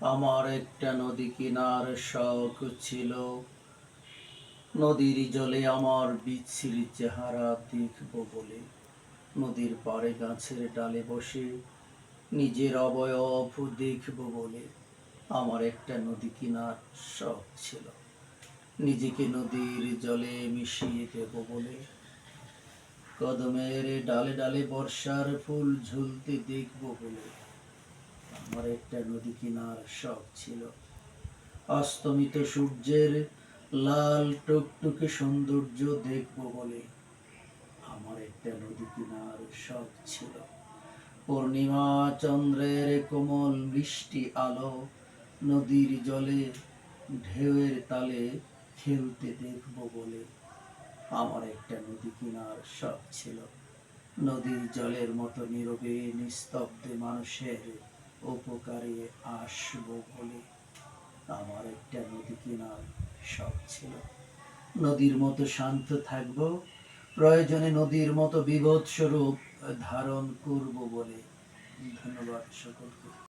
আমার একটা নদী কিনার শখ ছিল। নদীর জলে আমার বিচ্ছিরি চেহারা দেখব বলে। নদীর পাড়ে গাছের ডালে বসে নিজের অবয়ব দেখব বলে। আমার একটা নদী কিনার শখ ছিল। নিজেকে নদীর জলে মিশিয়ে দেব বলে। কদমের ডালে ডালে বর্ষার ফুল ঝুলতে দেখব বলে। আমার একটা নদী কিনার শখ ছিল। অস্তমিত সূর্যের লাল টুকটুকে সৌন্দর্য দেখব বলে আমার একটা নদী কিনার শখ ছিল। পূর্ণিমা চন্দ্রের কোমল মিষ্টি আলো নদীর জলে ঢেউয়ের তালে খেলতে দেখব বলে আমার একটা নদী কিনার শখ ছিল। নদীর জলের মতো নীরবে নিস্তব্ধে মানুষের উপকারে আসব বলে আমার একটা নদী কিনার শখ ছিল। নদীর মতো শান্ত থাকব, প্রয়োজনে নদীর মতো বিভৎস রূপ ধারণ করব বলে ধন্যবাদ সকলকে।